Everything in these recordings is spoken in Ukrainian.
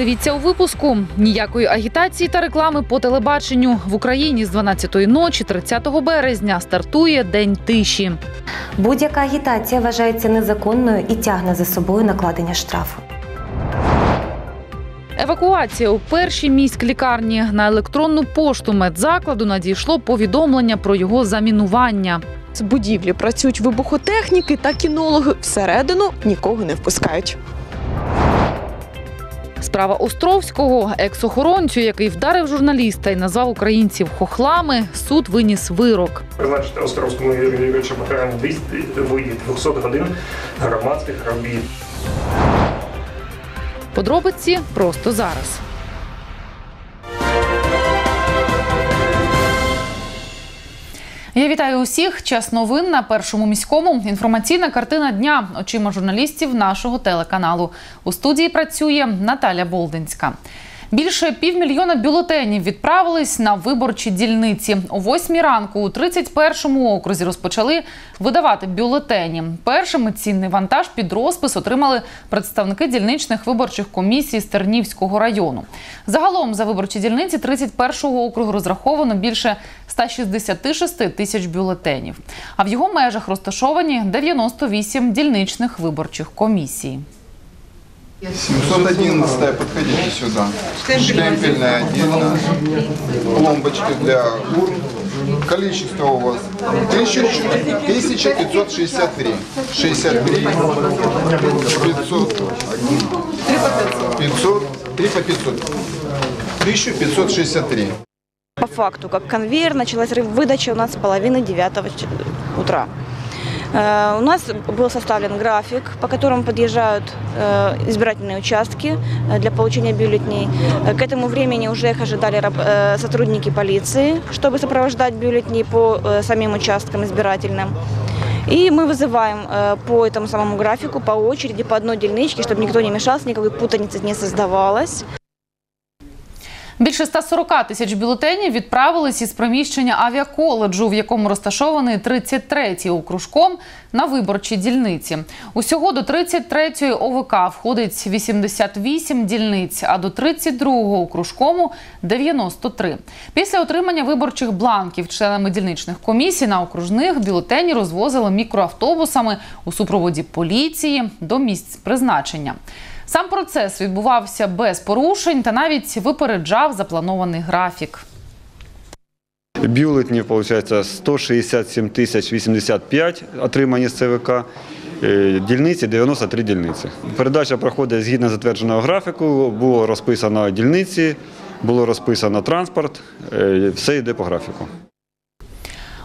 Дивіться у випуску ніякої агітації та реклами по телебаченню в Україні з 12-ї ночі, 30 березня, стартує день тиші. Будь-яка агітація вважається незаконною і тягне за собою накладення штрафу. Евакуація у першій міськлікарні на електронну пошту медзакладу надійшло повідомлення про його замінування. З будівлі працюють вибухотехніки та кінологи. Всередину нікого не впускають. Справа Островського, екс-охоронцю, який вдарив журналіста і назвав українців хохлами, суд виніс вирок. Призначити Островському Юрію Юрійовичу покарання 200 видів 200 годин громадських робіт. Подробиці просто зараз. Я вітаю усіх. Час новин на першому міському. Інформаційна картина дня очима журналістів нашого телеканалу. У студії працює Наталя Болдинська. Більше півмільйона бюлетенів відправились на виборчі дільниці. О восьмій ранку у 31-му окрузі розпочали видавати бюлетені. Першими цінний вантаж під розпис отримали представники дільничних виборчих комісій з Тернівського району. Загалом за виборчі дільниці 31-го округу розраховано більше 166 тисяч бюлетенів. А в його межах розташовані 98 дільничних виборчих комісій. 711 подходите сюда. Штемпельная отдельно. Пломбочки для урн. Количество у вас 1000 1563. 63. 500. 500. 3 по 500. 1563. По факту, как конвейер, началась выдача у нас с половины девятого утра. Э, У нас был составлен график, по которому подъезжают э, избирательные участки э, для получения бюллетней. К этому времени уже их ожидали сотрудники полиции, чтобы сопровождать бюллетни по самим участкам избирательным. И мы вызываем по этому самому графику по очереди, по одной дельничке, чтобы никто не мешался, никакой путаницы не создавалось. Більше 140 тисяч бюлетенів відправились із приміщення авіаколеджу, в якому розташований 33-й окружком на виборчій дільниці. Усього до 33-ї ОВК входить 88 дільниць, а до 32-го окружкому 93. Після отримання виборчих бланків членами дільничних комісій на окружних бюлетені розвозили мікроавтобусами у супроводі поліції до місць призначення. Сам процес відбувався без порушень та навіть випереджав запланований графік. Бюлетнів, виходить, 167 тисяч 85 отримані з ЦВК. Е, Дільниці 93 дільниці. Передача проходить згідно затвердженого графіку. Було розписано дільниці, було розписано транспорт. Е, Все йде по графіку.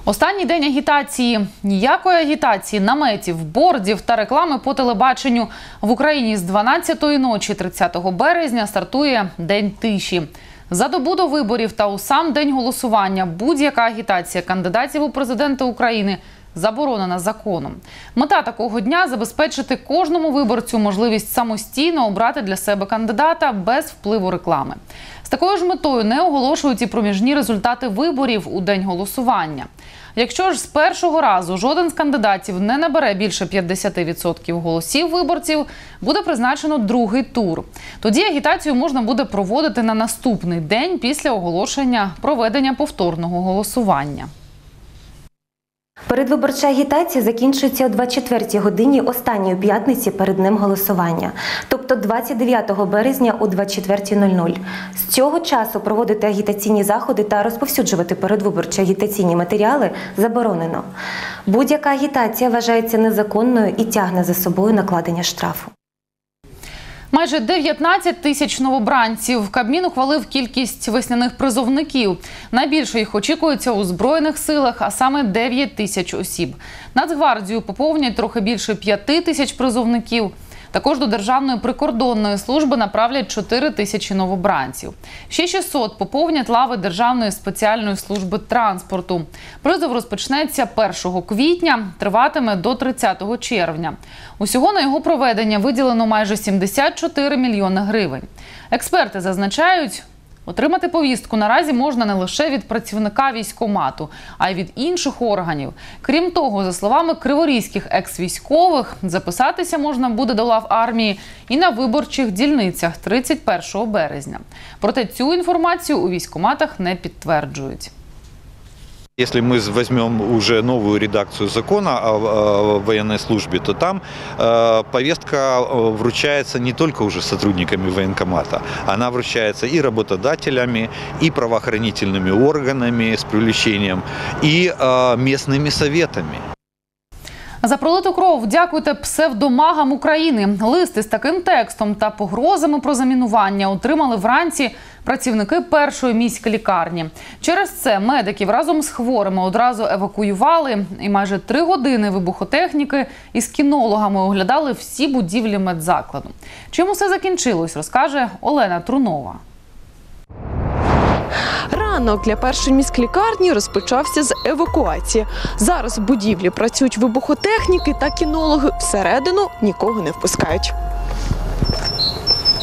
Останній день агітації. Ніякої агітації, наметів, бордів та реклами по телебаченню в Україні з 12-ї ночі 30 березня стартує День тиші. За добу до виборів та у сам день голосування будь-яка агітація кандидатів у президенти України заборонена законом. Мета такого дня забезпечити кожному виборцю можливість самостійно обрати для себе кандидата без впливу реклами. З такою ж метою не оголошують і проміжні результати виборів у день голосування. Якщо ж з першого разу жоден з кандидатів не набере більше 50% голосів виборців, буде призначено другий тур. Тоді агітацію можна буде проводити на наступний день після оголошення проведення повторного голосування. Передвиборча агітація закінчується о 24 годині останньої п'ятниці перед ним голосування, тобто 29 березня о 24.00. З цього часу проводити агітаційні заходи та розповсюджувати передвиборчі агітаційні матеріали заборонено. Будь-яка агітація вважається незаконною і тягне за собою накладення штрафу. Майже 19 тисяч новобранців. Кабмін ухвалив кількість весняних призовників. Найбільше їх очікується у збройних силах, а саме 9 тисяч осіб. Нацгвардію поповнять трохи більше 5 тисяч призовників. Також до Державної прикордонної служби направлять 4 тисячі новобранців. Ще 600 поповнять лави Державної спеціальної служби транспорту. Призов розпочнеться 1 квітня, триватиме до 30 червня. Усього на його проведення виділено майже 74 мільйони гривень. Експерти зазначають, Отримати повістку наразі можна не лише від працівника військомату, а й від інших органів. Крім того, за словами криворізьких екс-військових, записатися можна буде до лав армії і на виборчих дільницях 31 березня. Проте цю інформацію у військоматах не підтверджують. Если мы возьмем уже новую редакцию закона о, о военной службе, то там э, повестка э, вручается не только уже сотрудниками военкомата, она вручается и работодателями, и правоохранительными органами с привлечением, и э, местными советами. За пролиту кров дякуйте псевдомагам України. Листи з таким текстом та погрозами про замінування отримали вранці працівники першої міської лікарні. Через це медиків разом з хворими одразу евакуювали, і майже три години вибухотехніки із кінологами оглядали всі будівлі медзакладу. Чим усе закінчилось, розкаже Олена Трунова. Ранок для першої міськлікарні розпочався з евакуації. Зараз в будівлі працюють вибухотехніки та кінологи. Всередину нікого не впускають.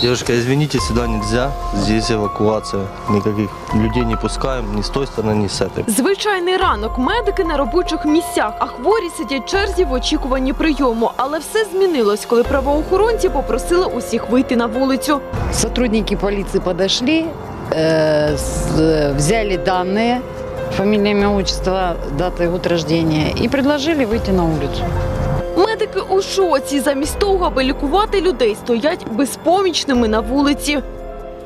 Девушка, извините, сюда нельзя. Здесь эвакуация. Никаких людей не пускаем ни с той стороны, ни с этой. Звичайний ранок. Медики на робочих місцях, а хворі сидять в черзі в очікуванні прийому. Але все змінилось, коли правоохоронці попросили усіх вийти на вулицю. Сотрудники полиции подошли, э, с- взяли данные, фамилия, имя, отчество, дата год рождения и предложили выйти на улицу. Медики у шоці замість того, аби лікувати людей, стоять безпомічними на вулиці.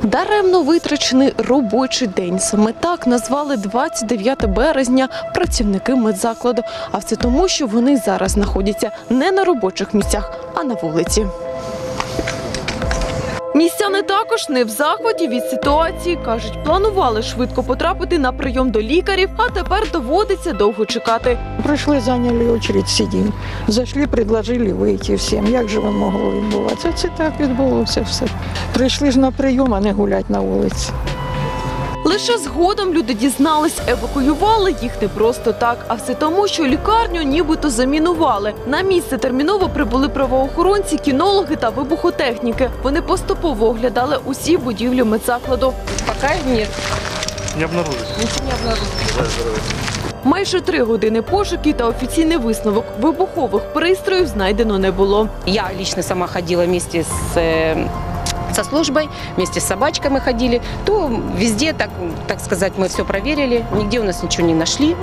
Даремно витрачений робочий день. Саме так назвали 29 березня працівники медзакладу. А все тому, що вони зараз знаходяться не на робочих місцях, а на вулиці. Містяни також не в захваті від ситуації. кажуть, планували швидко потрапити на прийом до лікарів, а тепер доводиться довго чекати. Прийшли, зайняли очередь, сидім. Зайшли, предложили вийти всім. Як же воно могло відбуватися? Це так відбулося все. Прийшли ж на прийом, а не гулять на вулиці. Лише згодом люди дізнались, евакуювали їх не просто так, а все тому, що лікарню нібито замінували. На місце терміново прибули правоохоронці, кінологи та вибухотехніки. Вони поступово оглядали усі будівлі медзакладу. Пока нет. Не обнаружили. Майже три години пошуки та офіційний висновок вибухових пристроїв знайдено не було. Я лично сама ходила вместе с э, со службой, вместе с собачкой мы ходили, то везде, так, так сказать, мы все проверили, нигде у нас ничего не нашли.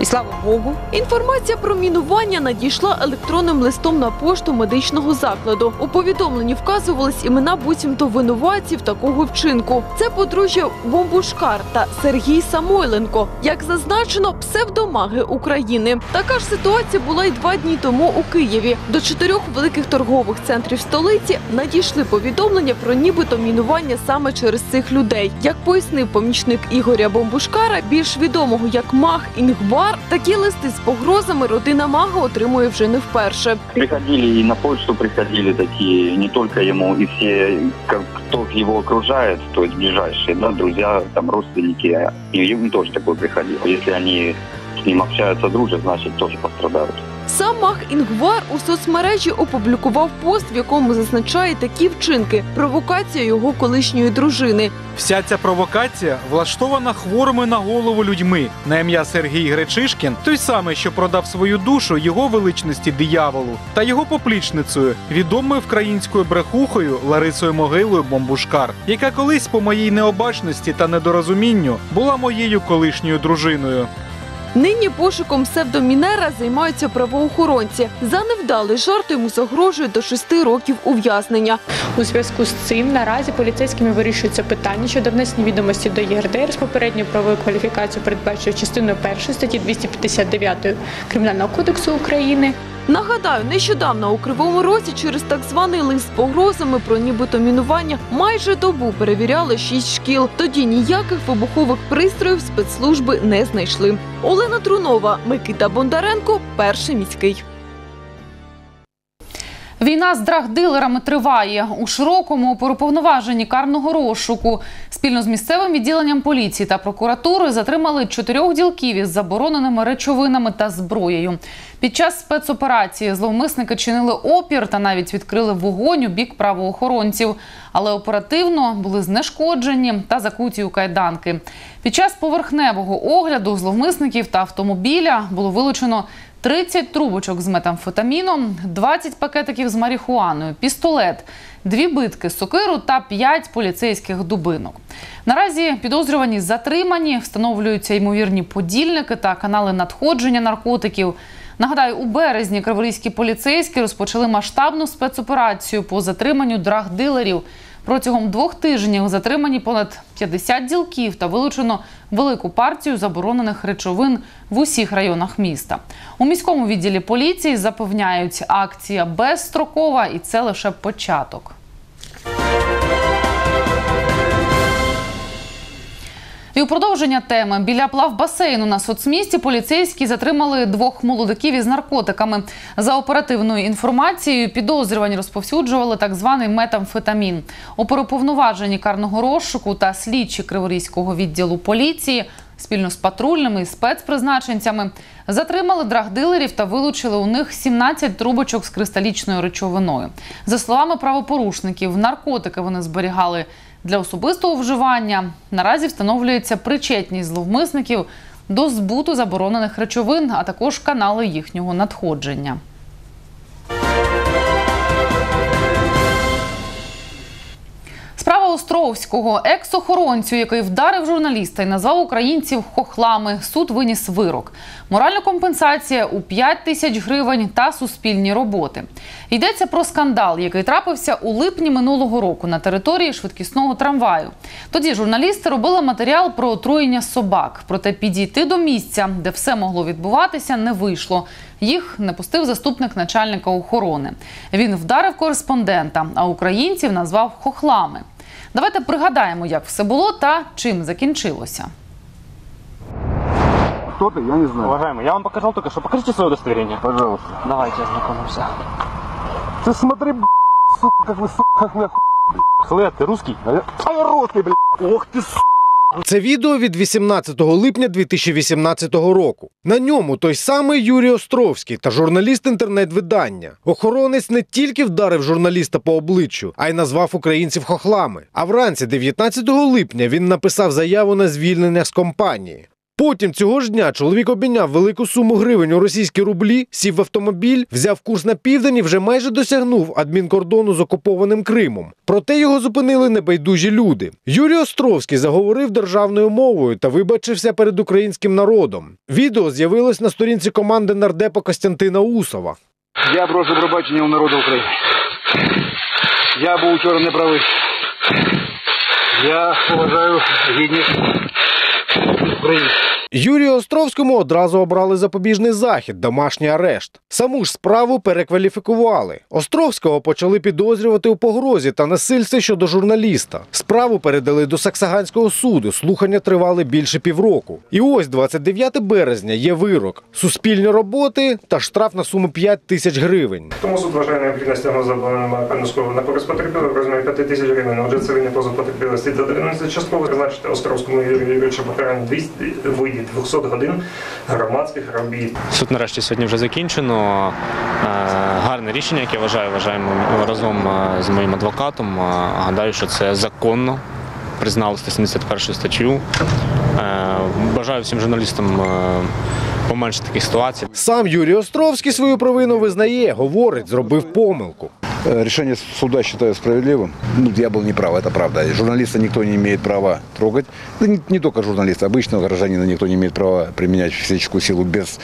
И слава богу, Інформація про мінування надійшла електронним листом на пошту медичного закладу. У повідомленні вказувались імена буцімто винуватців такого вчинку. Це подружжя Бомбушкар та Сергій Самойленко. Як зазначено, псевдомаги України. Така ж ситуація була й два дні тому у Києві. До чотирьох великих торгових центрів столиці надійшли повідомлення про нібито мінування саме через цих людей. Як пояснив помічник Ігоря Бомбушкара, більш відомого як маг Інгвар, такі листи з погрозами родина мага отримує вже не вперше. Приходили и на почту приходили такие, не только ему, и все, как, кто его окружает, то есть ближайшие, да, друзья, там, родственники, и им тоже такое приходило. Если они с ним общаются, дружат, значит, тоже пострадают. Маг Інгвар у соцмережі опублікував пост, в якому зазначає такі вчинки провокація його колишньої дружини. Вся ця провокація влаштована хворими на голову людьми на ім'я Сергій Гречишкін, той самий, що продав свою душу його величності дияволу, та його поплічницею, відомою вкраїнською брехухою Ларисою Могилою Бомбушкар, яка колись по моїй необачності та недорозумінню була моєю колишньою дружиною. Нині пошуком псевдомінера займаються правоохоронці. За невдалий жарт йому загрожує до шести років ув'язнення. У зв'язку з цим наразі поліцейськими вирішується питання щодо внесення відомості до ЄРДР з попередньою правовою кваліфікацією, передбаченою частиною 1 статті 259 Кримінального кодексу України. Нагадаю, нещодавно у Кривому Розі через так званий лист з погрозами про нібито мінування майже добу перевіряли шість шкіл. Тоді ніяких вибухових пристроїв спецслужби не знайшли. Олена Трунова, Микита Бондаренко, перший міський. Війна з драгдилерами триває у широкому переповноваженні карного розшуку. Спільно з місцевим відділенням поліції та прокуратури затримали чотирьох ділків із забороненими речовинами та зброєю. Під час спецоперації зловмисники чинили опір та навіть відкрили вогонь у бік правоохоронців, але оперативно були знешкоджені та закуті у кайданки. Під час поверхневого огляду зловмисників та автомобіля було вилучено 30 трубочок з метамфетаміном, 20 пакетиків з марихуаною, пістолет, дві битки, сокиру та 5 поліцейських дубинок. Наразі підозрювані затримані, встановлюються ймовірні подільники та канали надходження наркотиків. Нагадаю, у березні криворізькі поліцейські розпочали масштабну спецоперацію по затриманню драгдилерів. Протягом двох тижнів затримані понад 50 ділків та вилучено велику партію заборонених речовин в усіх районах міста. У міському відділі поліції запевняють, акція безстрокова і це лише початок. У продовження теми біля плавбасейну на соцмісті поліцейські затримали двох молодиків із наркотиками. За оперативною інформацією, підозрювані розповсюджували так званий метамфетамін. У переповноваженні карного розшуку та слідчі Криворізького відділу поліції спільно з патрульними і спецпризначенцями затримали драгдилерів та вилучили у них 17 трубочок з кристалічною речовиною. За словами правопорушників, наркотики вони зберігали для особистого вживання. Наразі встановлюється причетність зловмисників до збуту заборонених речовин, а також канали їхнього надходження. Островського екс-охоронцю, який вдарив журналіста і назвав українців хохлами. Суд виніс вирок. Моральна компенсація у 5 тисяч гривень та суспільні роботи. Йдеться про скандал, який трапився у липні минулого року на території швидкісного трамваю. Тоді журналісти робили матеріал про отруєння собак. Проте підійти до місця, де все могло відбуватися, не вийшло. Їх не пустив заступник начальника охорони. Він вдарив кореспондента, а українців назвав хохлами. Давайте пригадаємо, як все було та чим закінчилося. Кто ты? Я не знаю. Уважаемый, я вам показал только что. Покажите свое удостоверение. Пожалуйста. Давайте ознакомимся. Ты смотри, б***ь, сука, как вы, сука, как вы охуели. Хлэ, ты русский? А я, а я русский, блядь. Ох ты, сука. Це відео від 18 липня 2018 року. На ньому той самий Юрій Островський та журналіст інтернет-видання. Охоронець не тільки вдарив журналіста по обличчю, а й назвав українців хохлами. А вранці 19 липня він написав заяву на звільнення з компанії. Потім цього ж дня чоловік обміняв велику суму гривень у російські рублі, сів в автомобіль, взяв курс на південь і вже майже досягнув адмінкордону з окупованим Кримом. Проте його зупинили небайдужі люди. Юрій Островський заговорив державною мовою та вибачився перед українським народом. Відео з'явилось на сторінці команди нардепа Костянтина Усова. Я прошу пробачення у народу України. Я був вчора неправий. Я поважаю гідність України. Юрію Островському одразу обрали запобіжний захід, домашній арешт. Саму ж справу перекваліфікували. Островського почали підозрювати у погрозі та насильстві щодо журналіста. Справу передали до Саксаганського суду. Слухання тривали більше півроку. І ось 29 березня є вирок: суспільні роботи та штраф на суму 5 тисяч гривень. Тому суд вважає необхідно стягнути скову на користь потерпілого в розмірі 5 тисяч гривень. Отже, цивільний позов потерпілий слід задовольнити частково призначити Островському Юрію Юрійовичу покарання 200 видів 200 годин громадських робіт. Суд нарешті сьогодні вже закінчено. Е, Гарне рішення, яке вважаю, вважаємо разом е, з моїм адвокатом. Е, Гадаю, що це законно. Признали 171 статтю. Бажаю всім журналістам поменше таких ситуацій. Сам Юрій Островський свою провину визнає, говорить, зробив помилку. Э, Решение суда считаю справедливым. Ну, я был неправ, это правда. Журналиста никто не имеет права трогать. Да не, не только журналиста, обычного гражданина никто не имеет права применять физическую силу без,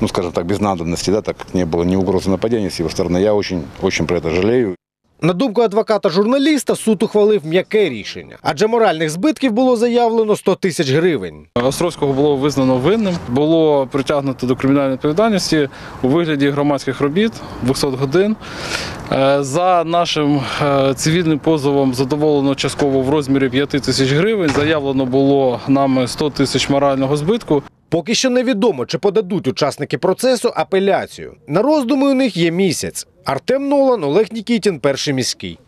ну, скажем так, без надобности, да, так как не было ни угрозы нападения с его стороны. Я очень, очень про это жалею. На думку адвоката журналіста, суд ухвалив м'яке рішення, адже моральних збитків було заявлено 100 тисяч гривень. Островського було визнано винним, було притягнуто до кримінальної відповідальності у вигляді громадських робіт 200 годин. Е, За нашим е, цивільним позовом задоволено частково в розмірі 5 тисяч гривень. Заявлено було нами 100 тисяч морального збитку. Поки що невідомо, чи подадуть учасники процесу апеляцію. На роздуми у них є місяць. Артем Нолан, Олег Нікітін, перший міський.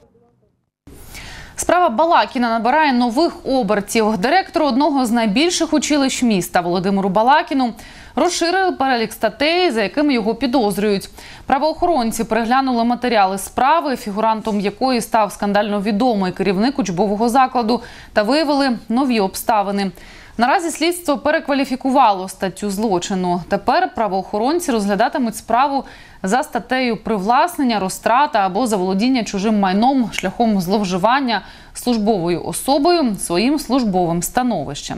Справа Балакіна набирає нових обертів. Директору одного з найбільших училищ міста Володимиру Балакіну розширили перелік статей, за якими його підозрюють. Правоохоронці переглянули матеріали справи, фігурантом якої став скандально відомий керівник учбового закладу, та виявили нові обставини. Наразі слідство перекваліфікувало статтю злочину. Тепер правоохоронці розглядатимуть справу за статтею привласнення, розтрата або заволодіння чужим майном шляхом зловживання службовою особою своїм службовим становищем.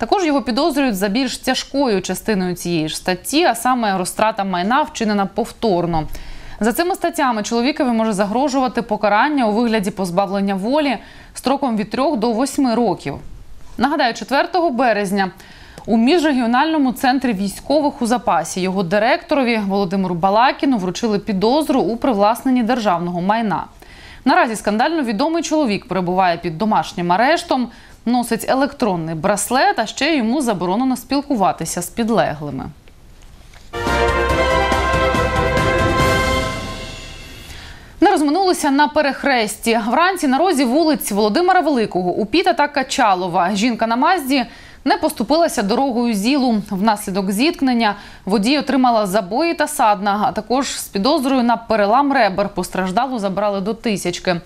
Також його підозрюють за більш тяжкою частиною цієї ж статті, а саме розтрата майна вчинена повторно. За цими статтями чоловікові може загрожувати покарання у вигляді позбавлення волі строком від 3 до 8 років. Нагадаю, 4 березня у міжрегіональному центрі військових у запасі його директорові Володимиру Балакіну вручили підозру у привласненні державного майна. Наразі скандально відомий чоловік перебуває під домашнім арештом, носить електронний браслет, а ще йому заборонено спілкуватися з підлеглими. Не розминулися на перехресті. Вранці на розі вулиць Володимира Великого, Упіта та Качалова. Жінка на Мазді не поступилася дорогою зілу. Внаслідок зіткнення водій отримала забої та садна, а також з підозрою на перелам ребер постраждалу забрали до тисячки.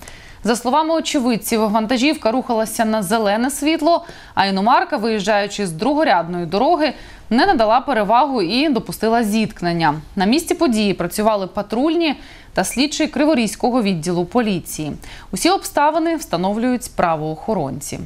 За словами очевидців, вантажівка рухалася на зелене світло, а іномарка, виїжджаючи з другорядної дороги, не надала перевагу і допустила зіткнення. На місці події працювали патрульні та слідчий Криворізького відділу поліції. Усі обставини встановлюють правоохоронці.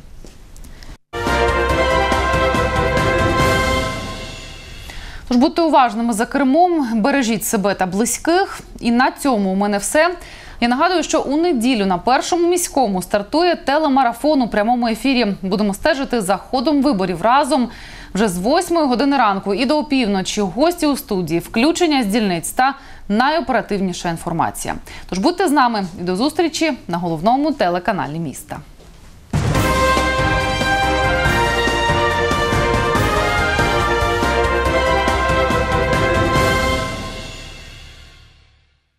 Тож будьте уважними за кермом, бережіть себе та близьких. І на цьому у мене все. Я нагадую, що у неділю на першому міському стартує телемарафон у прямому ефірі. Будемо стежити за ходом виборів разом вже з 8 години ранку і до опівночі. Гості у студії, включення з дільниць та найоперативніша інформація. Тож будьте з нами і до зустрічі на головному телеканалі міста.